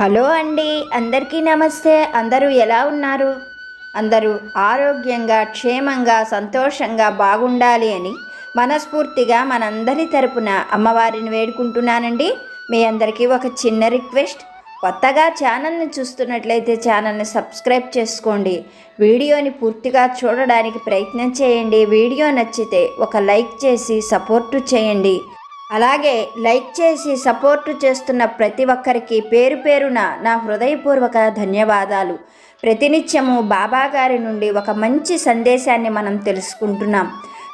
Hello అండి అందరికీ నమస్తే. అందరూ ఎలా ఉన్నారు? అందరూ ఆరోగ్యంగా క్షేమంగా సంతోషంగా బాగుండాలి అని మనస్ఫూర్తిగా మనందరి తరపున అమ్మవారిని వేడుకుంటున్నానండి. మీ అందరికీ ఒక చిన్న రిక్వెస్ట్. కొత్తగా ఛానల్ని చూస్తున్నట్లయితే ఛానల్ని సబ్స్క్రైబ్ చేసుకోండి. వీడియోని పూర్తిగా చూడడానికి ప్రయత్నం చేయండి. వీడియో నచ్చితే ఒక లైక్ చేసి సపోర్టు చేయండి. అలాగే లైక్ చేసి సపోర్టు చేస్తున్న ప్రతి ఒక్కరికి పేరు పేరున నా హృదయపూర్వక ధన్యవాదాలు. ప్రతినిత్యము బాబా గారి నుండి ఒక మంచి సందేశాన్ని మనం తెలుసుకుంటున్నాం.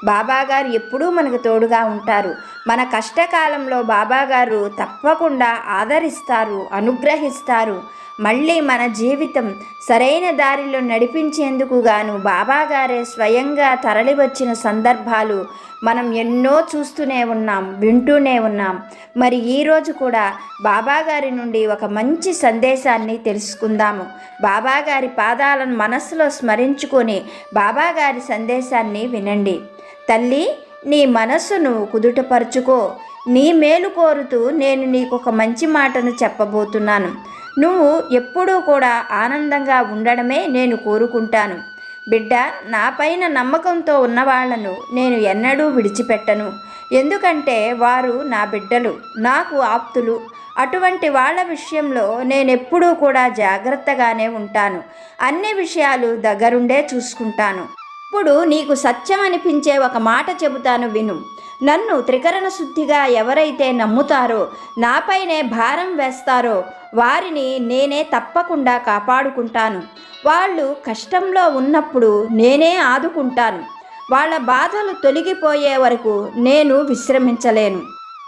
బాబా గారు ఎప్పుడూ మనకు తోడుగా ఉంటారు. మన కష్టకాలంలో బాబాగారు తప్పకుండా ఆదరిస్తారు అనుగ్రహిస్తారు. మళ్ళీ మన జీవితం సరైన దారిలో నడిపించేందుకు గాను బాబాగారే స్వయంగా తరలివచ్చిన సందర్భాలు మనం ఎన్నో చూస్తూనే ఉన్నాం వింటూనే ఉన్నాం. మరి ఈరోజు కూడా బాబాగారి నుండి ఒక మంచి సందేశాన్ని తెలుసుకుందాము. బాబాగారి పాదాలను మనస్సులో స్మరించుకొని బాబాగారి సందేశాన్ని వినండి. తల్లి నీ మనస్సును కుదుటపరుచుకో. నీ మేలు కోరుతూ నేను నీకు ఒక మంచి మాటను చెప్పబోతున్నాను. నువ్వు ఎప్పుడూ కూడా ఆనందంగా ఉండడమే నేను కోరుకుంటాను. బిడ్డ నాపైన నమ్మకంతో ఉన్న వాళ్ళను నేను ఎన్నడూ విడిచిపెట్టను. ఎందుకంటే వారు నా బిడ్డలు నాకు ఆప్తులు. అటువంటి వాళ్ళ విషయంలో నేనెప్పుడూ కూడా జాగ్రత్తగానే ఉంటాను. అన్ని విషయాలు దగ్గరుండే చూసుకుంటాను. ఇప్పుడు నీకు సత్యం అనిపించే ఒక మాట చెబుతాను విను. నన్ను త్రికరణ శుద్ధిగా ఎవరైతే నమ్ముతారో నాపైనే భారం వేస్తారో వారిని నేనే తప్పకుండా కాపాడుకుంటాను. వాళ్ళు కష్టంలో ఉన్నప్పుడు నేనే ఆదుకుంటాను. వాళ్ళ బాధలు తొలగిపోయే వరకు నేను విశ్రమించలేను.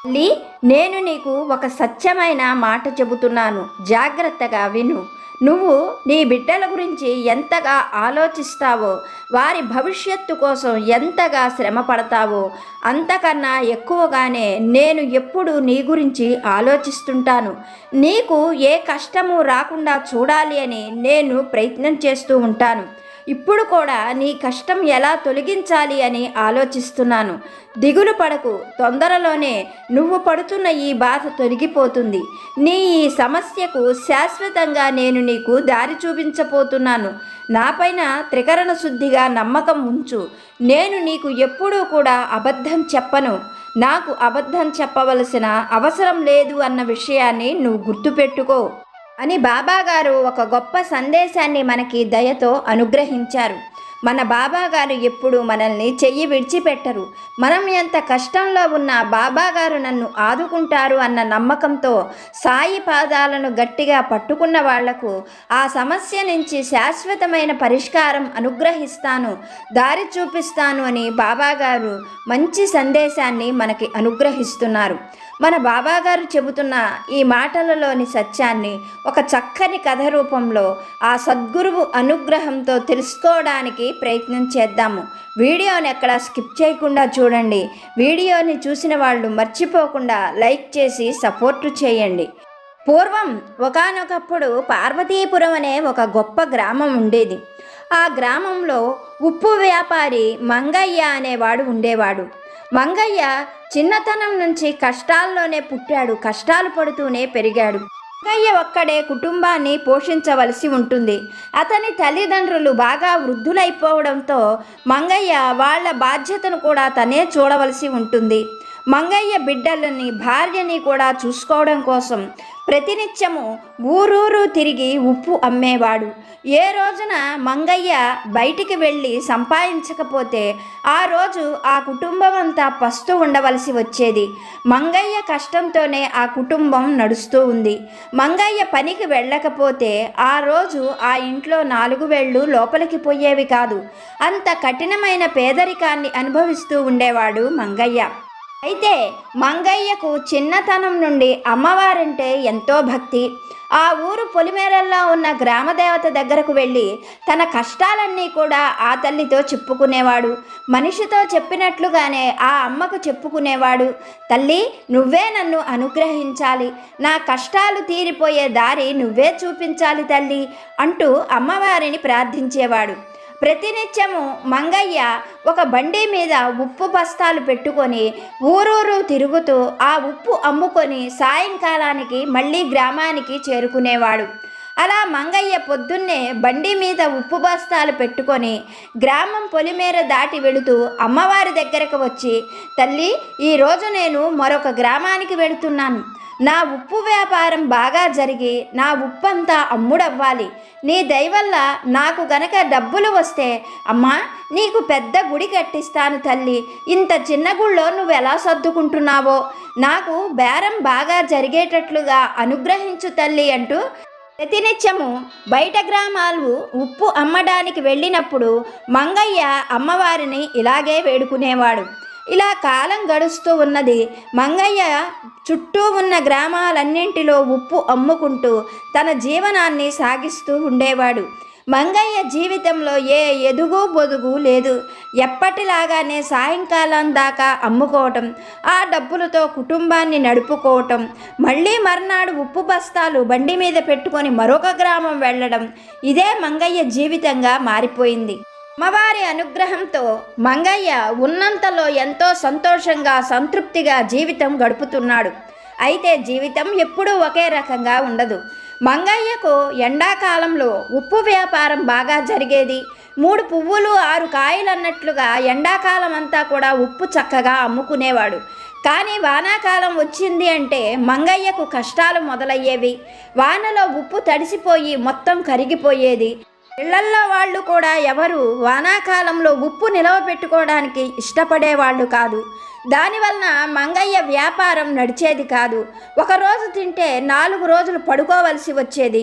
తల్లి నేను నీకు ఒక సత్యమైన మాట చెబుతున్నాను. జాగ్రత్తగా విను. నువ్వు నీ బిడ్డల గురించి ఎంతగా ఆలోచిస్తావో వారి భవిష్యత్తు కోసం ఎంతగా శ్రమ పడతావో అంతకన్నా ఎక్కువగానే నేను ఎప్పుడు నీ గురించి ఆలోచిస్తుంటాను. నీకు ఏ కష్టము రాకుండా చూడాలి అని నేను ప్రయత్నం చేస్తూ ఉంటాను. ఇప్పుడు కూడా నీ కష్టం ఎలా తొలగించాలి అని ఆలోచిస్తున్నాను. దిగులు పడకు. తొందరలోనే నువ్వు పడుతున్న ఈ బాధ తొలగిపోతుంది. నీ ఈ సమస్యకు శాశ్వతంగా నేను నీకు దారి చూపించబోతున్నాను. నాపైన త్రికరణ శుద్ధిగా నమ్మకం ఉంచు. నేను నీకు ఎప్పుడూ కూడా అబద్ధం చెప్పను. నాకు అబద్ధం చెప్పవలసిన అవసరం లేదు అన్న విషయాన్ని నువ్వు గుర్తుపెట్టుకో. అని బాబాగారు ఒక గొప్ప సందేశాన్ని మనకి దయతో అనుగ్రహించారు. మన బాబాగారు ఎప్పుడు మనల్ని చెయ్యి విడిచిపెట్టరు. మనం ఎంత కష్టంలో ఉన్నా బాబాగారు నన్ను ఆదుకుంటారు అన్న నమ్మకంతో సాయి పాదాలను గట్టిగా పట్టుకున్న వాళ్ళకు ఆ సమస్య నుంచి శాశ్వతమైన పరిష్కారం అనుగ్రహిస్తాను దారి చూపిస్తాను అని బాబాగారు మంచి సందేశాన్ని మనకి అనుగ్రహిస్తున్నారు. మన బాబాగారు చెబుతున్న ఈ మాటలలోని సత్యాన్ని ఒక చక్కని కథ రూపంలో ఆ సద్గురువు అనుగ్రహంతో తెలుసుకోవడానికి ప్రయత్నం చేద్దాము. వీడియోని ఎక్కడ స్కిప్ చేయకుండా చూడండి. వీడియోని చూసిన వాళ్ళు మర్చిపోకుండా లైక్ చేసి సపోర్టు చేయండి. పూర్వం ఒకనొకప్పుడు పార్వతీపురం అనే ఒక గొప్ప గ్రామం ఉండేది. ఆ గ్రామంలో ఉప్పు వ్యాపారి మంగయ్య అనేవాడు ఉండేవాడు. మంగయ్య చిన్నతనం నుంచి కష్టాల్లోనే పుట్టాడు కష్టాలు పడుతూనే పెరిగాడు. మంగయ్య ఒక్కడే కుటుంబాన్ని పోషించవలసి ఉంటుంది. అతని తల్లిదండ్రులు బాగా వృద్ధులైపోవడంతో మంగయ్య వాళ్ళ బాధ్యతను కూడా తనే చూడవలసి ఉంటుంది. మంగయ్య బిడ్డలని భార్యని కూడా చూసుకోవడం కోసం ప్రతినిత్యము ఊరూరు తిరిగి ఉప్పు అమ్మేవాడు. ఏ రోజున మంగయ్య బయటికి వెళ్ళి సంపాదించకపోతే ఆ రోజు ఆ కుటుంబం అంతా పస్తు ఉండవలసి వచ్చేది. మంగయ్య కష్టంతోనే ఆ కుటుంబం నడుస్తూ ఉంది. మంగయ్య పనికి వెళ్ళకపోతే ఆ రోజు ఆ ఇంట్లో నాలుగు వేళ్ళు లోపలికి పోయేవి కాదు. అంత కఠినమైన పేదరికాన్ని అనుభవిస్తూ ఉండేవాడు మంగయ్య. అయితే మంగయ్యకు చిన్నతనం నుండి అమ్మవారంటే ఎంతో భక్తి. ఆ ఊరు పొలిమేరల్లో ఉన్న గ్రామదేవత దగ్గరకు వెళ్ళి తన కష్టాలన్నీ కూడా ఆ తల్లితో చెప్పుకునేవాడు. మనిషితో చెప్పినట్లుగానే ఆ అమ్మకు చెప్పుకునేవాడు. తల్లి నువ్వే నన్ను అనుగ్రహించాలి. నా కష్టాలు తీరిపోయే దారి నువ్వే చూపించాలి తల్లి అంటూ అమ్మవారిని ప్రార్థించేవాడు. ప్రతినిత్యము మంగయ్య ఒక బండి మీద ఉప్పు బస్తాలు పెట్టుకొని ఊరూరు తిరుగుతూ ఆ ఉప్పు అమ్ముకొని సాయంకాలానికి మళ్ళీ గ్రామానికి చేరుకునేవాడు. అలా మంగయ్య పొద్దున్నే బండి మీద ఉప్పు బస్తాలు పెట్టుకొని గ్రామం పొలిమేర దాటి వెళుతూ అమ్మవారి దగ్గరకు వచ్చి తల్లి ఈరోజు నేను మరొక గ్రామానికి వెళుతున్నాను. నా ఉప్పు వ్యాపారం బాగా జరిగి నా ఉప్పు అంతా అమ్ముడవ్వాలి. నీ దయవల్ల నాకు గనక డబ్బులు వస్తే అమ్మా నీకు పెద్ద గుడి కట్టిస్తాను తల్లి. ఇంత చిన్న గుళ్ళో నువ్వు ఎలా సర్దుకుంటున్నావో? నాకు బేరం బాగా జరిగేటట్లుగా అనుగ్రహించు తల్లి అంటూ ప్రతినిత్యము బయట గ్రామాలు ఉప్పు అమ్మడానికి వెళ్ళినప్పుడు మంగయ్య అమ్మవారిని ఇలాగే వేడుకునేవాడు. ఇలా కాలం గడుస్తూ ఉన్నది. మంగయ్య చుట్టూ ఉన్న గ్రామాలన్నింటిలో ఉప్పు అమ్ముకుంటూ తన జీవనాన్ని సాగిస్తూ ఉండేవాడు. మంగయ్య జీవితంలో ఏ ఎదుగు బొదుగు లేదు. ఎప్పటిలాగానే సాయంకాలం దాకా అమ్ముకోవటం ఆ డబ్బులతో కుటుంబాన్ని నడుపుకోవటం మళ్ళీ మర్నాడు ఉప్పు బస్తాలు బండి మీద పెట్టుకొని మరొక గ్రామం వెళ్ళడం ఇదే మంగయ్య జీవితంగా మారిపోయింది. అమ్మవారి అనుగ్రహంతో మంగయ్య ఉన్నంతలో ఎంతో సంతోషంగా సంతృప్తిగా జీవితం గడుపుతున్నాడు. అయితే జీవితం ఎప్పుడూ ఒకే రకంగా ఉండదు. మంగయ్యకు ఎండాకాలంలో ఉప్పు వ్యాపారం బాగా జరిగేది. మూడు పువ్వులు ఆరు కాయలు అన్నట్లుగా ఎండాకాలం అంతా కూడా ఉప్పు చక్కగా అమ్ముకునేవాడు. కానీ వానాకాలం వచ్చింది అంటే మంగయ్యకు కష్టాలు మొదలయ్యేవి. వానలో ఉప్పు తడిసిపోయి మొత్తం కరిగిపోయేది. ఇళ్ళల్లో వాళ్ళు కూడా ఎవరు వానాకాలంలో ఉప్పు నిలవ పెట్టుకోవడానికి ఇష్టపడేవాళ్ళు కాదు. దానివలన మంగయ్య వ్యాపారం నడిచేది కాదు. ఒకరోజు తింటే నాలుగు రోజులు పడుకోవలసి వచ్చేది.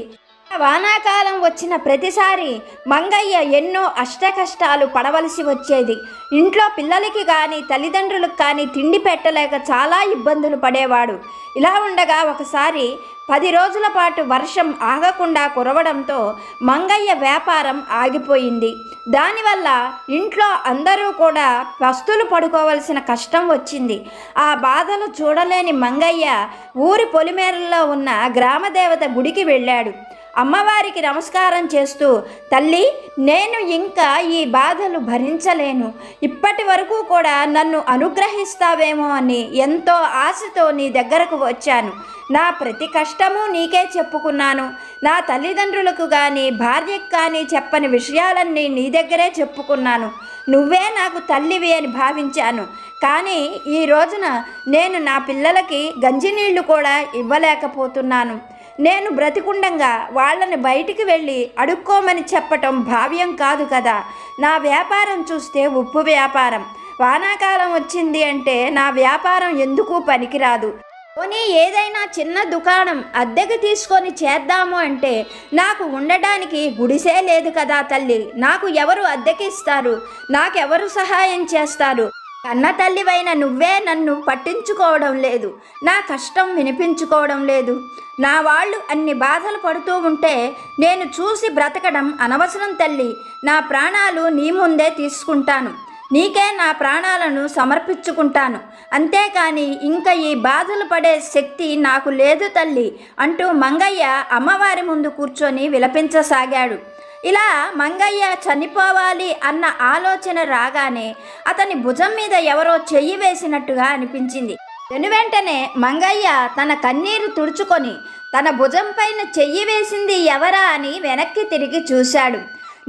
వానాకాలం వచ్చిన ప్రతిసారి మంగయ్య ఎన్నో అష్టకష్టాలు పడవలసి వచ్చేది. ఇంట్లో పిల్లలకి కానీ తల్లిదండ్రులకు కానీ తిండి పెట్టలేక చాలా ఇబ్బందులు పడేవాడు. ఇలా ఉండగా ఒకసారి పది రోజుల పాటు వర్షం ఆగకుండా కురవడంతో మంగయ్య వ్యాపారం ఆగిపోయింది. దానివల్ల ఇంట్లో అందరూ కూడా పస్తులు పడుకోవలసిన కష్టం వచ్చింది. ఆ బాధలు చూడలేని మంగయ్య ఊరి పొలిమేరల్లో ఉన్న గ్రామదేవత గుడికి వెళ్ళాడు. అమ్మవారికి నమస్కారం చేస్తూ తల్లి నేను ఇంకా ఈ బాధలు భరించలేను. ఇప్పటి వరకు కూడా నన్ను అనుగ్రహిస్తావేమో అని ఎంతో ఆశతో నీ దగ్గరకు వచ్చాను. నా ప్రతి కష్టము నీకే చెప్పుకున్నాను. నా తల్లిదండ్రులకు కానీ భార్యకు కానీ చెప్పని విషయాలన్నీ నీ దగ్గరే చెప్పుకున్నాను. నువ్వే నాకు తల్లివి అని భావించాను. కానీ ఈ రోజున నేను నా పిల్లలకి గంజినీళ్ళు కూడా ఇవ్వలేకపోతున్నాను. నేను బ్రతికుండంగా వాళ్ళని బయటికి వెళ్ళి అడుక్కోమని చెప్పటం భావ్యం కాదు కదా. నా వ్యాపారం చూస్తే ఉప్పు వ్యాపారం. వానాకాలం వచ్చింది అంటే నా వ్యాపారం ఎందుకు పనికిరాదు. పోనీ ఏదైనా చిన్న దుకాణం అద్దెకి తీసుకొని చేద్దాము అంటే నాకు ఉండడానికి గుడిసే లేదు కదా తల్లి. నాకు ఎవరు అద్దెకిస్తారు నాకెవరు సహాయం చేస్తారు? కన్న తల్లివైన నువ్వే నన్ను పట్టించుకోవడం లేదు. నా కష్టం వినిపించుకోవడం లేదు. నా వాళ్ళు అన్ని బాధలు పడుతూ ఉంటే నేను చూసి బ్రతకడం అనవసరం తల్లి. నా ప్రాణాలు నీ ముందే తీసుకుంటాను. నీకే నా ప్రాణాలను సమర్పించుకుంటాను. అంతేకాని ఇంకా ఈ బాధలు పడే శక్తి నాకు లేదు తల్లి అంటూ మంగయ్య అమ్మవారి ముందు కూర్చొని విలపించసాగాడు. ఇలా మంగయ్య చనిపోవాలి అన్న ఆలోచన రాగానే అతని భుజం మీద ఎవరో చెయ్యి వేసినట్టుగా అనిపించింది. వెను వెంటనే మంగయ్య తన కన్నీరు తుడుచుకొని తన భుజం పైన చెయ్యి వేసింది ఎవరా అని వెనక్కి తిరిగి చూశాడు.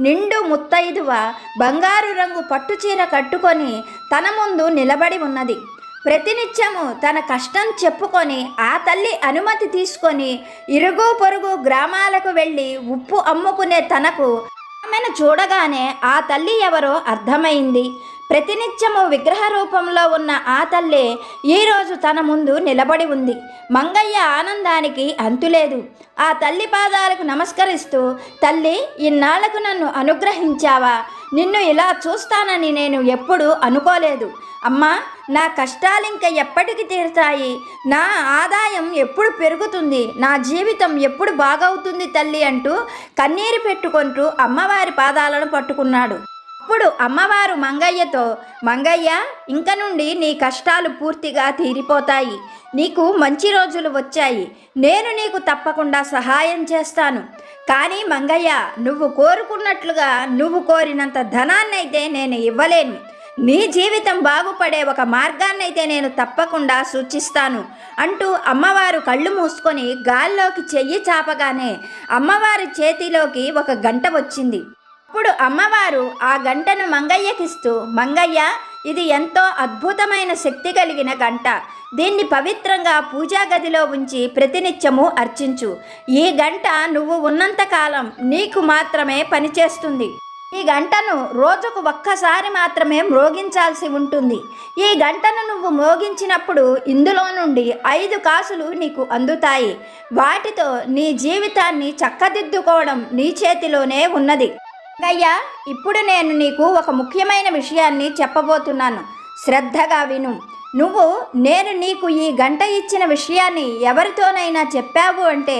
నిండు ముత్తైదువ బంగారు రంగు పట్టుచీర కట్టుకొని తన ముందు నిలబడి ఉన్నది. ప్రతినిత్యము తన కష్టం చెప్పుకొని ఆ తల్లి అనుమతి తీసుకొని ఇరుగు పొరుగు గ్రామాలకు వెళ్ళి ఉప్పు అమ్ముకునే తనకు ఆమెను చూడగానే ఆ తల్లి ఎవరో అర్థమైంది. ప్రతినిత్యము విగ్రహ రూపంలో ఉన్న ఆ తల్లి ఈరోజు తన ముందు నిలబడి ఉంది. మంగయ్య ఆనందానికి అంతులేదు. ఆ తల్లి పాదాలకు నమస్కరిస్తూ తల్లి ఇన్నాళ్ళకు నన్ను అనుగ్రహించావా? నిన్ను ఇలా చూస్తానని నేను ఎప్పుడూ అనుకోలేదు. అమ్మా నా కష్టాలు ఇంకా ఎప్పటికి తీరుతాయి? నా ఆదాయం ఎప్పుడు పెరుగుతుంది? నా జీవితం ఎప్పుడు బాగవుతుంది తల్లి అంటూ కన్నీరు పెట్టుకుంటూ అమ్మవారి పాదాలను పట్టుకున్నాడు. అప్పుడు అమ్మవారు మంగయ్యతో మంగయ్య ఇంక నుండి నీ కష్టాలు పూర్తిగా తీరిపోతాయి. నీకు మంచి రోజులు వచ్చాయి. నేను నీకు తప్పకుండా సహాయం చేస్తాను. కానీ మంగయ్య నువ్వు కోరుకున్నట్లుగా నువ్వు కోరినంత ధనాన్నైతే నేను ఇవ్వలేను. నీ జీవితం బాగుపడే ఒక మార్గాన్నైతే నేను తప్పకుండా సూచిస్తాను. అంటూ అమ్మవారు కళ్ళు మూసుకొని గాల్లోకి చెయ్యి చాపగానే అమ్మవారి చేతిలోకి ఒక గంట వచ్చింది. అప్పుడు అమ్మవారు ఆ గంటను మంగయ్యకిస్తూ మంగయ్య ఇది ఎంతో అద్భుతమైన శక్తి కలిగిన గంట. దీన్ని పవిత్రంగా పూజా గదిలో ఉంచి ప్రతినిత్యము అర్చించు. ఈ గంట నువ్వు ఉన్నంతకాలం నీకు మాత్రమే పనిచేస్తుంది. ఈ గంటను రోజుకు ఒక్కసారి మాత్రమే మ్రోగించాల్సి ఉంటుంది. ఈ గంటను నువ్వు మోగించినప్పుడు ఇందులో నుండి ఐదు కాసులు నీకు అందుతాయి. వాటితో నీ జీవితాన్ని చక్కదిద్దుకోవడం నీ చేతిలోనే ఉన్నది. అయ్యా ఇప్పుడు నేను నీకు ఒక ముఖ్యమైన విషయాన్ని చెప్పబోతున్నాను. శ్రద్ధగా విను. నువ్వు నేను నీకు ఈ గంట ఇచ్చిన విషయాన్ని ఎవరితోనైనా చెప్పావు అంటే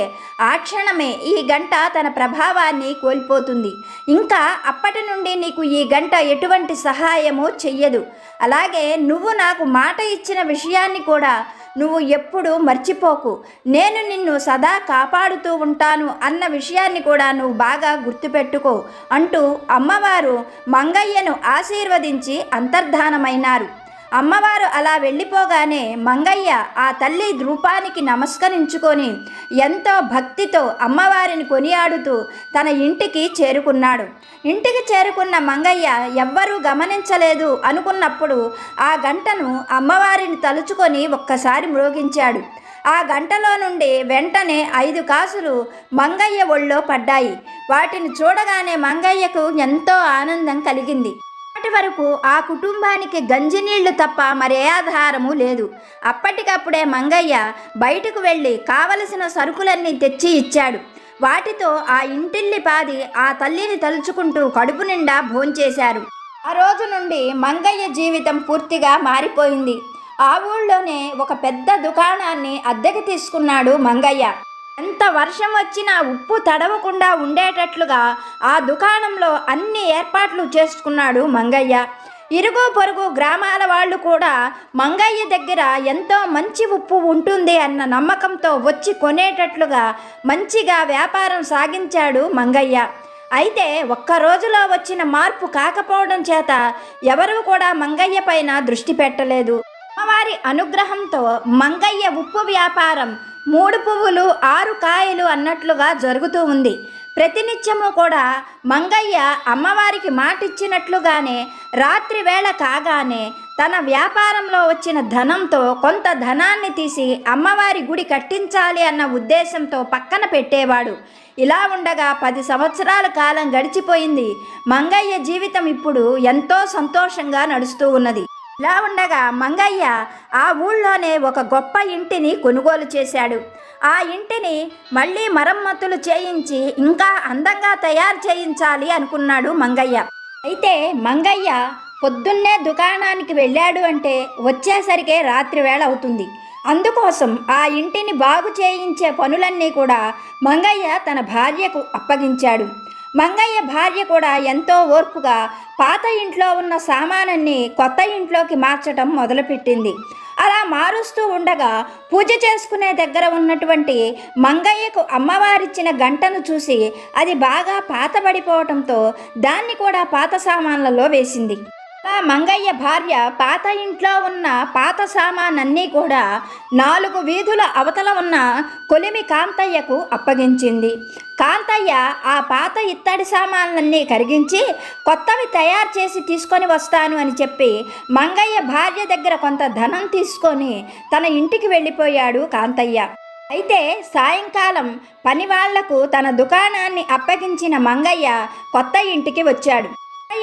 ఆ క్షణమే ఈ గంట తన ప్రభావాన్ని కోల్పోతుంది. ఇంకా అప్పటి నుండి నీకు ఈ గంట ఎటువంటి సహాయము చెయ్యదు. అలాగే నువ్వు నాకు మాట ఇచ్చిన విషయాన్ని కూడా నువ్వు ఎప్పుడు మర్చిపోకు. నేను నిన్ను సదా కాపాడుతూ ఉంటాను అన్న విషయాన్ని కూడా నువ్వు బాగా గుర్తుపెట్టుకో అంటూ అమ్మవారు మంగయ్యను ఆశీర్వదించి అంతర్ధానమైనారు. అమ్మవారు అలా వెళ్ళిపోగానే మంగయ్య ఆ తల్లి రూపానికి నమస్కరించుకొని ఎంతో భక్తితో అమ్మవారిని కొనియాడుతూ తన ఇంటికి చేరుకున్నాడు. ఇంటికి చేరుకున్న మంగయ్య ఎవ్వరూ గమనించలేదు అనుకున్నప్పుడు ఆ గంటను అమ్మవారిని తలుచుకొని ఒక్కసారి మ్రోగించాడు. ఆ గంటలో నుండి వెంటనే ఐదు కాసులు మంగయ్య ఒళ్ళో పడ్డాయి. వాటిని చూడగానే మంగయ్యకు ఎంతో ఆనందం కలిగింది. అప్పటి వరకు ఆ కుటుంబానికి గంజినీళ్ళు తప్ప మరే ఆధారము లేదు. అప్పటికప్పుడే మంగయ్య బయటకు వెళ్ళి కావలసిన సరుకులన్నీ తెచ్చి ఇచ్చాడు. వాటితో ఆ ఇంటిల్లి పాది ఆ తల్లిని తలుచుకుంటూ కడుపు నిండా భోంచేశారు. ఆ రోజు నుండి మంగయ్య జీవితం పూర్తిగా మారిపోయింది. ఆ ఊళ్ళోనే ఒక పెద్ద దుకాణాన్ని అద్దెకి తీసుకున్నాడు మంగయ్య. ఎంత వర్షం వచ్చినా ఉప్పు తడవకుండా ఉండేటట్లుగా ఆ దుకాణంలో అన్ని ఏర్పాట్లు చేసుకున్నాడు మంగయ్య. ఇరుగు పొరుగు గ్రామాల వాళ్ళు కూడా మంగయ్య దగ్గర ఎంతో మంచి ఉప్పు ఉంటుంది అన్న నమ్మకంతో వచ్చి కొనేటట్లుగా మంచిగా వ్యాపారం సాగించాడు మంగయ్య. అయితే ఒక్క రోజులో వచ్చిన మార్పు కాకపోవడం చేత ఎవరూ కూడా మంగయ్య పైన దృష్టి పెట్టలేదు. అమ్మవారి అనుగ్రహంతో మంగయ్య ఉప్పు వ్యాపారం మూడు పువ్వులు ఆరు కాయలు అన్నట్లుగా జరుగుతూ ఉంది. ప్రతినిత్యము కూడా మంగయ్య అమ్మవారికి మాటిచ్చినట్లుగానే రాత్రి వేళ కాగానే తన వ్యాపారంలో వచ్చిన ధనంతో కొంత ధనాన్ని తీసి అమ్మవారి గుడి కట్టించాలి అన్న ఉద్దేశంతో పక్కన పెట్టేవాడు. ఇలా ఉండగా పది సంవత్సరాల కాలం గడిచిపోయింది. మంగయ్య జీవితం ఇప్పుడు ఎంతో సంతోషంగా నడుస్తూ ఉన్నది. ఇలా ఉండగా మంగయ్య ఆ ఊళ్ళోనే ఒక గొప్ప ఇంటిని కొనుగోలు చేశాడు. ఆ ఇంటిని మళ్ళీ మరమ్మతులు చేయించి ఇంకా అందంగా తయారు చేయించాలి అనుకున్నాడు మంగయ్య. అయితే మంగయ్య పొద్దున్నే దుకాణానికి వెళ్ళాడు అంటే వచ్చేసరికే రాత్రి వేళ అవుతుంది. అందుకోసం ఆ ఇంటిని బాగు చేయించే పనులన్నీ కూడా మంగయ్య తన భార్యకు అప్పగించాడు. మంగయ్య భార్య కూడా ఎంతో ఓర్పుగా పాత ఇంట్లో ఉన్న సామానన్ని కొత్త ఇంట్లోకి మార్చటం మొదలుపెట్టింది. అలా మారుస్తూ ఉండగా పూజ చేసుకునే దగ్గర ఉన్నటువంటి మంగయ్యకు అమ్మవారిచ్చిన గంటను చూసి అది బాగా పాతబడిపోవటంతో దాన్ని కూడా పాత సామాన్లలో వేసింది. మంగయ్య భార్య పాత ఇంట్లో ఉన్న పాత సామానన్నీ కూడా నాలుగు వీధుల అవతల ఉన్న కొలిమి కాంతయ్యకు అప్పగించింది. కాంతయ్య ఆ పాత ఇత్తడి సామాన్లన్నీ కరిగించి కొత్తవి తయారు చేసి తీసుకొని వస్తాను అని చెప్పి మంగయ్య భార్య దగ్గర కొంత ధనం తీసుకొని తన ఇంటికి వెళ్ళిపోయాడు కాంతయ్య. అయితే సాయంకాలం పనివాళ్ళకు తన దుకాణాన్ని అప్పగించిన మంగయ్య కొత్త ఇంటికి వచ్చాడు.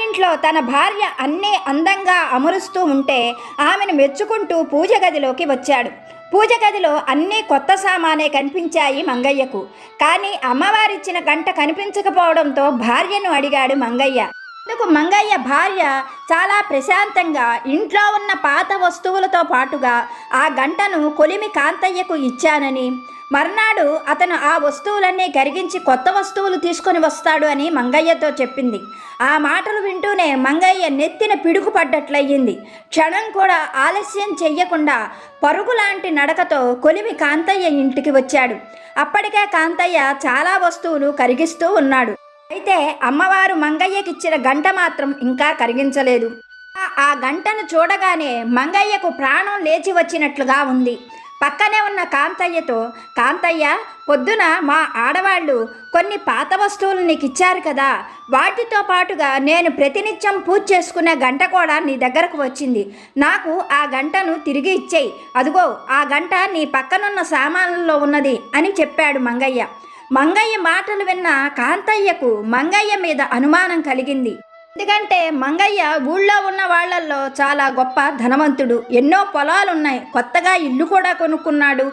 ఇంట్లో తన భార్య అన్నీ అందంగా అమరుస్తూ ఉంటే ఆమెను మెచ్చుకుంటూ పూజ గదిలోకి వచ్చాడు. పూజ గదిలో అన్నీ కొత్త సామానే కనిపించాయి మంగయ్యకు. కానీ అమ్మవారిచ్చిన గంట కనిపించకపోవడంతో భార్యను అడిగాడు మంగయ్య. అందుకు మంగయ్య భార్య చాలా ప్రశాంతంగా ఇంట్లో ఉన్న పాత వస్తువులతో పాటుగా ఆ గంటను కొలిమి కాంతయ్యకు ఇచ్చానని మర్నాడు అతను ఆ వస్తువులన్నీ కరిగించి కొత్త వస్తువులు తీసుకొని వస్తాడు అని మంగయ్యతో చెప్పింది. ఆ మాటలు వింటూనే మంగయ్య నెత్తిన పిడుగుపడ్డట్లయింది. క్షణం కూడా ఆలస్యం చెయ్యకుండా పరుగులాంటి నడకతో కొలిమి కాంతయ్య ఇంటికి వచ్చాడు. అప్పటికే కాంతయ్య చాలా వస్తువులు కరిగిస్తూ ఉన్నాడు. అయితే అమ్మవారు మంగయ్యకిచ్చిన గంట మాత్రం ఇంకా కరిగించలేదు. ఆ- గంటను చూడగానే మంగయ్యకు ప్రాణం లేచి వచ్చినట్లుగా ఉంది. పక్కనే ఉన్న కాంతయ్యతో కాంతయ్య పొద్దున మా ఆడవాళ్ళు కొన్ని పాత వస్తువులు నీకు ఇచ్చారు కదా. వాటితో పాటుగా నేను ప్రతినిత్యం పూజ చేసుకునే గంట కూడా నీ దగ్గరకు వచ్చింది. నాకు ఆ గంటను తిరిగి ఇచ్చేయి. అదిగో ఆ గంట నీ పక్కనున్న సామాన్లలో ఉన్నది అని చెప్పాడు మంగయ్య. మంగయ్య మాటలు విన్న కాంతయ్యకు మంగయ్య మీద అనుమానం కలిగింది. ఎందుకంటే మంగయ్య ఊళ్ళో ఉన్న వాళ్ళల్లో చాలా గొప్ప ధనవంతుడు. ఎన్నో పొలాలున్నాయి. కొత్తగా ఇల్లు కూడా కొనుక్కున్నాడు.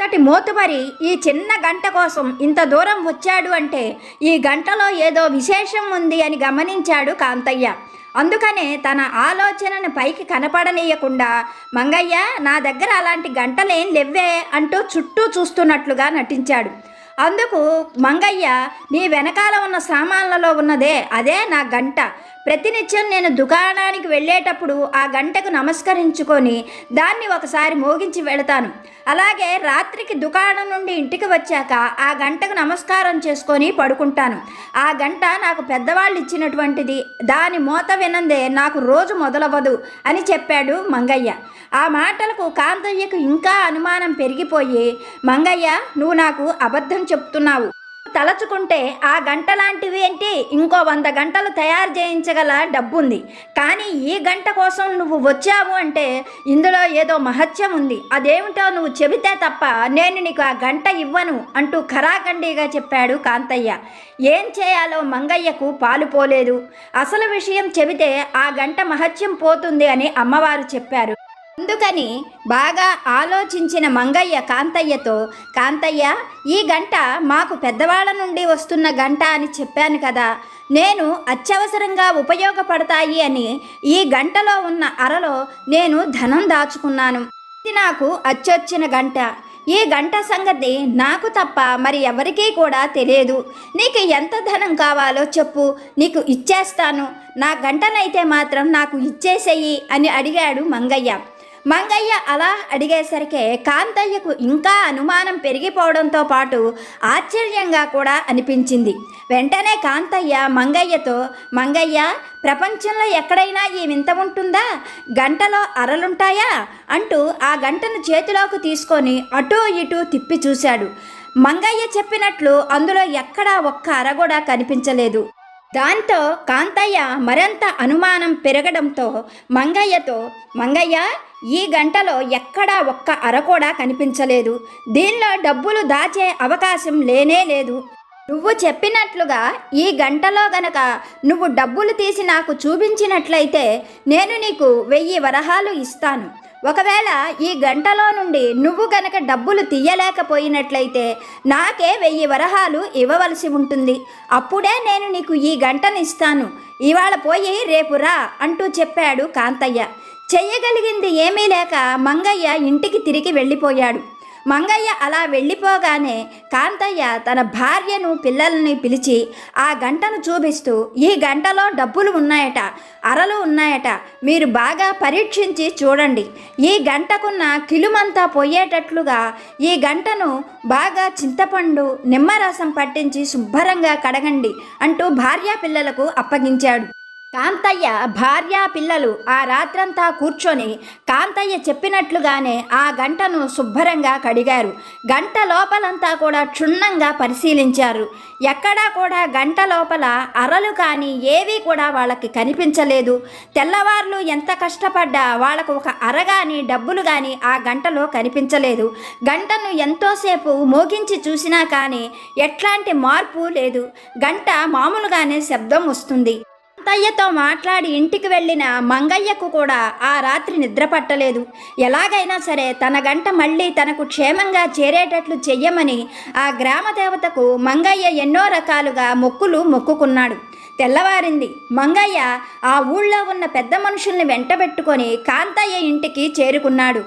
తటి మోతుబరి ఈ చిన్న గంట కోసం ఇంత దూరం వచ్చాడు అంటే ఈ గంటలో ఏదో విశేషం ఉంది అని గమనించాడు కాంతయ్య. అందుకనే తన ఆలోచనను పైకి కనపడనీయకుండా మంగయ్య నా దగ్గర అలాంటి గంటలేం లెవ్వే అంటూ చుట్టూ చూస్తున్నట్లుగా నటించాడు. అందుకు మంగయ్య నీ వెనకాల ఉన్న సామాన్లలో ఉన్నదే అదే నా గంట. ప్రతినిత్యం నేను దుకాణానికి వెళ్ళేటప్పుడు ఆ గంటకు నమస్కరించుకొని దాన్ని ఒకసారి మోగించి వెళతాను. అలాగే రాత్రికి దుకాణం నుండి ఇంటికి వచ్చాక ఆ గంటకు నమస్కారం చేసుకొని పడుకుంటాను. ఆ గంట నాకు పెద్దవాళ్ళు ఇచ్చినటువంటిది. దాని మోత వినందే నాకు రోజు మొదలవ్వదు అని చెప్పాడు మంగయ్య. ఆ మాటలకు కాంతయ్యకు ఇంకా అనుమానం పెరిగిపోయి మంగయ్య నువ్వు నాకు అబద్ధం చెప్తున్నావు. తలచుకుంటే ఆ గంట లాంటివి ఏంటి? ఇంకో వంద గంటలు తయారు చేయించగల డబ్బుంది. కానీ ఈ గంట కోసం నువ్వు వచ్చావు అంటే ఇందులో ఏదో మహత్యం ఉంది. అదేమిటో నువ్వు చెబితే తప్ప నేను నీకు ఆ గంట ఇవ్వను అంటూ ఖరాఖండిగా చెప్పాడు కాంతయ్య. ఏం చేయాలో మంగయ్యకు పాలు పోలేదు. అసలు విషయం చెబితే ఆ గంట మహత్యం పోతుంది అని అమ్మవారు చెప్పారు. అందుకని బాగా ఆలోచించిన మంగయ్య కాంతయ్యతో కాంతయ్య ఈ గంట మాకు పెద్దవాళ్ళ నుండి వస్తున్న గంట అని చెప్పాను కదా నేను అత్యవసరంగా ఉపయోగపడతాయి అని ఈ గంటలో ఉన్న అరలో నేను ధనం దాచుకున్నాను. ఇది నాకు అచ్చొచ్చిన గంట. ఈ గంట సంగతి నాకు తప్ప మరి ఎవరికీ కూడా తెలియదు. నీకు ఎంత ధనం కావాలో చెప్పు నీకు ఇచ్చేస్తాను. నా గంటనైతే మాత్రం నాకు ఇచ్చేసేయి అని అడిగాడు మంగయ్య. మంగయ్య అలా అడిగేసరికి కాంతయ్యకు ఇంకా అనుమానం పెరిగిపోవడంతో పాటు ఆశ్చర్యంగా కూడా అనిపించింది. వెంటనే కాంతయ్య మంగయ్యతో మంగయ్య ప్రపంచంలో ఎక్కడైనా ఈ వింత ఉంటుందా? గంటలో అరలుంటాయా? అంటూ ఆ గంటను చేతిలోకి తీసుకొని అటూ ఇటూ తిప్పి చూశాడు. మంగయ్య చెప్పినట్లు అందులో ఎక్కడా ఒక్క అర కూడా కనిపించలేదు. దాంతో కాంతయ్య మరింత అనుమానం పెరగడంతో మంగయ్యతో మంగయ్య ఈ గంటలో ఎక్కడా ఒక్క అర కూడా కనిపించలేదు. దీనిలో డబ్బులు దాచే అవకాశం లేనే లేదు. నువ్వు చెప్పినట్లుగా ఈ గంటలో గనక నువ్వు డబ్బులు తీసి నాకు చూపించినట్లయితే నేను నీకు వెయ్యి వరహాలు ఇస్తాను. ఒకవేళ ఈ గంటలో నుండి నువ్వు గనక డబ్బులు తీయలేకపోయినట్లయితే నాకే వెయ్యి వరహాలు ఇవ్వవలసి ఉంటుంది. అప్పుడే నేను నీకు ఈ గంటను ఇస్తాను. ఇవాళ పోయి రేపు రా అంటూ చెప్పాడు కాంతయ్య. చెయ్యగలిగింది ఏమీ లేక మంగయ్య ఇంటికి తిరిగి వెళ్ళిపోయాడు. మంగయ్య అలా వెళ్ళిపోగానే కాంతయ్య తన భార్యను పిల్లల్ని పిలిచి ఆ గంటను చూపిస్తూ ఈ గంటలో డబ్బులు ఉన్నాయట అరలు ఉన్నాయట మీరు బాగా పరీక్షించి చూడండి. ఈ గంటకున్న కిలుమంతా పోయేటట్లుగా ఈ గంటను బాగా చింతపండు నిమ్మరసం పట్టించి శుభ్రంగా కడగండి అంటూ భార్యా పిల్లలకు అప్పగించాడు. కాంతయ్య భార్య పిల్లలు ఆ రాత్రంతా కూర్చొని కాంతయ్య చెప్పినట్లుగానే ఆ గంటను శుభ్రంగా కడిగారు. గంట లోపలంతా కూడా క్షుణ్ణంగా పరిశీలించారు. ఎక్కడా కూడా గంట లోపల అరలు కానీ ఏవీ కూడా వాళ్ళకి కనిపించలేదు. తెల్లవార్లు ఎంత కష్టపడ్డా వాళ్ళకు ఒక అర కానీ డబ్బులు కానీ ఆ గంటలో కనిపించలేదు. గంటను ఎంతోసేపు మోగించి చూసినా కానీ ఎట్లాంటి మార్పు లేదు. గంట మామూలుగానే శబ్దం వస్తుంది. అత్తయ్యతో మాట్లాడి ఇంటికి వెళ్ళిన మంగయ్యకు కూడా ఆ రాత్రి నిద్ర పట్టలేదు. ఎలాగైనా సరే తన గంట మళ్ళీ తనకు క్షేమంగా చేరేటట్లు చెయ్యమని ఆ గ్రామ దేవతకు మంగయ్య ఎన్నో రకాలుగా మొక్కులు మొక్కుకున్నాడు. తెల్లవారింది మంగయ్య ఆ ఊళ్ళో ఉన్న పెద్ద మనుషుల్ని వెంటబెట్టుకొని కాంతయ్య ఇంటికి చేరుకున్నాడు.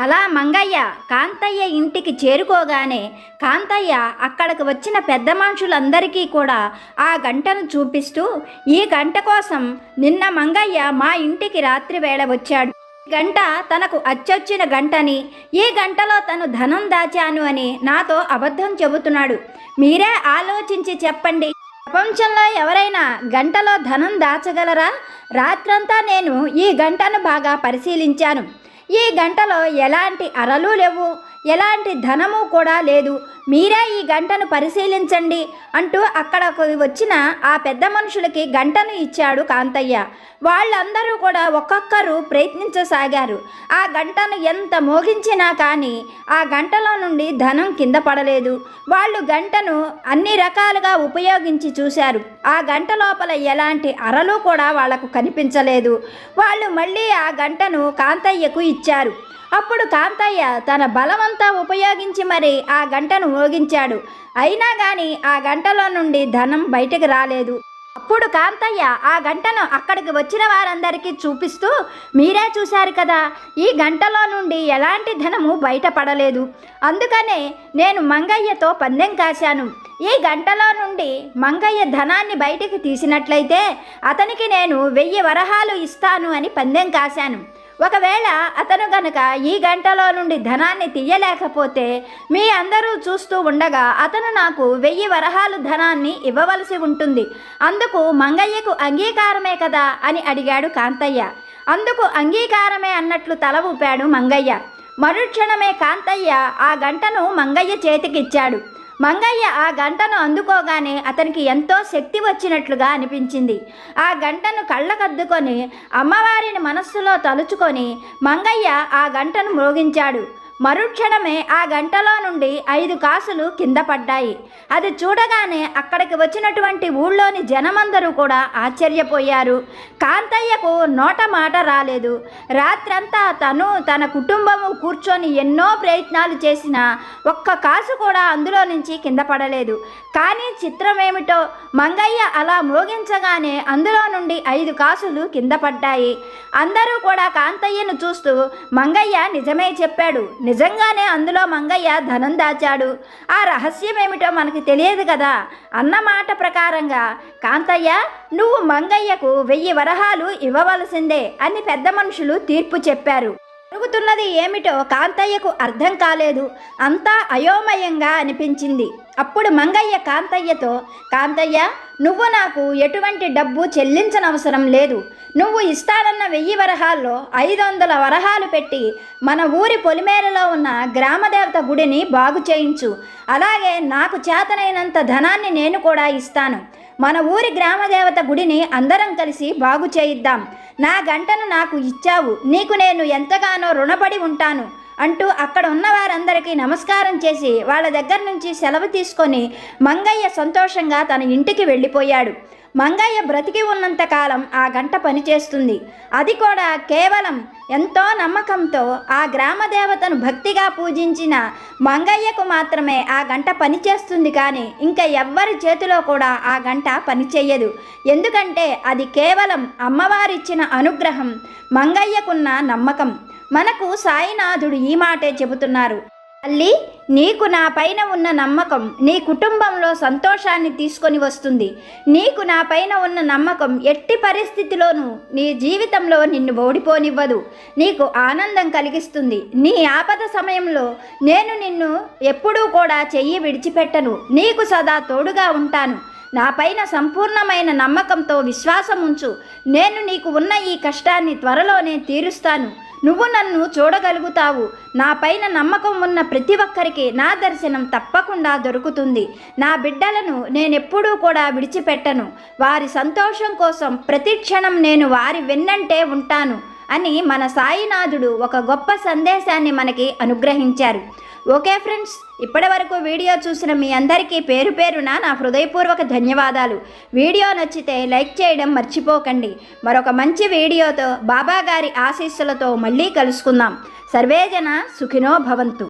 అలా మంగయ్య కాంతయ్య ఇంటికి చేరుకోగానే కాంతయ్య అక్కడికి వచ్చిన పెద్ద మనుషులందరికీ కూడా ఆ గంటను చూపిస్తూ ఈ గంట కోసం నిన్న మంగయ్య మా ఇంటికి రాత్రి వేళ వచ్చాడు. గంట తనకు అచ్చొచ్చిన గంటని ఈ గంటలో తను ధనం దాచాను అని నాతో అబద్ధం చెబుతున్నాడు. మీరే ఆలోచించి చెప్పండి. ప్రపంచంలో ఎవరైనా గంటలో ధనం దాచగలరా? రాత్రంతా నేను ఈ గంటను బాగా పరిశీలించాను. ఈ గంటలో ఎలాంటి అరలు లేవు. ఎలాంటి ధనము కూడా లేదు. మీరే ఈ గంటను పరిశీలించండి అంటూ అక్కడకు వచ్చిన ఆ పెద్ద మనుషులకి గంటను ఇచ్చాడు కాంతయ్య. వాళ్ళందరూ కూడా ఒక్కొక్కరు ప్రయత్నించసాగారు. ఆ గంటను ఎంత మోగించినా కానీ ఆ గంటలో నుండి ధనం కింద పడలేదు. వాళ్ళు గంటను అన్ని రకాలుగా ఉపయోగించి చూశారు. ఆ గంట లోపల ఎలాంటి అరలు కూడా వాళ్ళకు కనిపించలేదు. వాళ్ళు మళ్ళీ ఆ గంటను కాంతయ్యకు ఇచ్చారు. అప్పుడు కాంతయ్య తన బలమంతా ఉపయోగించి మరి ఆ గంటను మోగించాడు. అయినా కానీ ఆ గంటలో నుండి ధనం బయటకు రాలేదు. అప్పుడు కాంతయ్య ఆ గంటను అక్కడికి వచ్చిన వారందరికీ చూపిస్తూ మీరే చూశారు కదా ఈ గంటలో నుండి ఎలాంటి ధనము బయటపడలేదు. అందుకనే నేను మంగయ్యతో పందెం కాశాను. ఈ గంటలో నుండి మంగయ్య ధనాన్ని బయటికి తీసినట్లయితే అతనికి నేను వెయ్యి వరహాలు ఇస్తాను అని పందెం కాశాను. ఒకవేళ అతను గనక ఈ గంటలో నుండి ధనాన్ని తీయలేకపోతే మీ అందరూ చూస్తూ ఉండగా అతను నాకు వెయ్యి వరహాలు ధనాన్ని ఇవ్వవలసి ఉంటుంది. అందుకు మంగయ్యకు అంగీకారమే కదా అని అడిగాడు కాంతయ్య. అందుకు అంగీకారమే అన్నట్లు తల ఊపాడు మంగయ్య. మరుక్షణమే కాంతయ్య ఆ గంటను మంగయ్య చేతికిచ్చాడు. మంగయ్య ఆ గంటను అందుకోగానే అతనికి ఎంతో శక్తి వచ్చినట్లుగా అనిపించింది. ఆ గంటను కళ్ళకద్దుకొని అమ్మవారిని మనస్సులో తలుచుకొని మంగయ్య ఆ గంటను మ్రోగించాడు మరుక్షణమే ఆ గంటలో నుండి ఐదు కాసులు కింద పడ్డాయి. అది చూడగానే అక్కడికి వచ్చినటువంటి ఊళ్ళోని జనమందరూ కూడా ఆశ్చర్యపోయారు. కాంతయ్యకు నోట మాట రాలేదు. రాత్రంతా తను తన కుటుంబము కూర్చొని ఎన్నో ప్రయత్నాలు చేసినా ఒక్క కాసు కూడా అందులో నుంచి కింద పడలేదు. కానీ చిత్రం ఏమిటో మంగయ్య అలా మోగించగానే అందులో నుండి ఐదు కాసులు కింద పడ్డాయి. అందరూ కూడా కాంతయ్యను చూస్తూ మంగయ్య నిజమే చెప్పాడు. నిజంగానే అందులో మంగయ్య ధనం దాచాడు. ఆ రహస్యం ఏమిటో మనకు తెలియదు కదా. అన్న మాట ప్రకారంగా కాంతయ్య నువ్వు మంగయ్యకు వెయ్యి వరహాలు ఇవ్వవలసిందే అని పెద్ద మనుషులు తీర్పు చెప్పారు. జరుగుతున్నది ఏమిటో కాంతయ్యకు అర్థం కాలేదు. అంతా అయోమయంగా అనిపించింది. అప్పుడు మంగయ్య కాంతయ్యతో కాంతయ్య నువ్వు నాకు ఎటువంటి డబ్బు చెల్లించనవసరం లేదు. నువ్వు ఇస్తానన్న వెయ్యి వరహాల్లో ఐదు వందల వరహాలు పెట్టి మన ఊరి పొలిమేరలో ఉన్న గ్రామదేవత గుడిని బాగు చేయించు. అలాగే నాకు చేతనైనంత ధనాన్ని నేను కూడా ఇస్తాను. మన ఊరి గ్రామదేవత గుడిని అందరం కలిసి బాగు చేయిద్దాం. నా గంటను నాకు ఇచ్చావు. నీకు నేను ఎంతగానో రుణపడి ఉంటాను. అంటూ అక్కడ ఉన్న వారందరికీ నమస్కారం చేసి వాళ్ళ దగ్గర నుంచి సెలవు తీసుకొని మంగయ్య సంతోషంగా తన ఇంటికి వెళ్ళిపోయాడు. మంగయ్య బ్రతికి ఉన్నంతకాలం ఆ గంట పనిచేస్తుంది. అది కూడా కేవలం ఎంతో నమ్మకంతో ఆ గ్రామ దేవతను భక్తిగా పూజించిన మంగయ్యకు మాత్రమే ఆ గంట పనిచేస్తుంది కానీ ఇంకా ఎవ్వరి చేతిలో కూడా ఆ గంట పనిచేయదు. ఎందుకంటే అది కేవలం అమ్మవారిచ్చిన అనుగ్రహం మంగయ్యకున్న నమ్మకం. మనకు సాయినాథుడు ఈ మాటే చెబుతున్నారు. తల్లి నీకు నా పైన ఉన్న నమ్మకం నీ కుటుంబంలో సంతోషాన్ని తీసుకొని వస్తుంది. నీకు నా పైన ఉన్న నమ్మకం ఎట్టి పరిస్థితిలోనూ నీ జీవితంలో నిన్ను ఓడిపోనివ్వదు. నీకు ఆనందం కలిగిస్తుంది. నీ ఆపద సమయంలో నేను నిన్ను ఎప్పుడూ కూడా చెయ్యి విడిచిపెట్టను. నీకు సదా తోడుగా ఉంటాను. నా పైన సంపూర్ణమైన నమ్మకంతో విశ్వాసం ఉంచు నేను నీకు ఉన్న ఈ కష్టాన్ని త్వరలోనే తీరుస్తాను. నువ్వు నన్ను చూడగలుగుతావు. నా పైన నమ్మకం ఉన్న ప్రతి ఒక్కరికి నా దర్శనం తప్పకుండా దొరుకుతుంది. నా బిడ్డలను నేనెప్పుడూ కూడా విడిచిపెట్టను. వారి సంతోషం కోసం ప్రతి క్షణం నేను వారి వెన్నంటే ఉంటాను అని మన సాయినాథుడు ఒక గొప్ప సందేశాన్ని మనకి అనుగ్రహించారు. ఓకే ఫ్రెండ్స్ ఇప్పటి వరకు వీడియో చూసిన మీ అందరికీ పేరు పేరున నా హృదయపూర్వక ధన్యవాదాలు. వీడియో నచ్చితే లైక్ చేయడం మర్చిపోకండి. మరొక మంచి వీడియోతో బాబా గారి ఆశీస్సులతో మళ్ళీ కలుసుకుందాం. సర్వేజన సుఖినో భవంతు.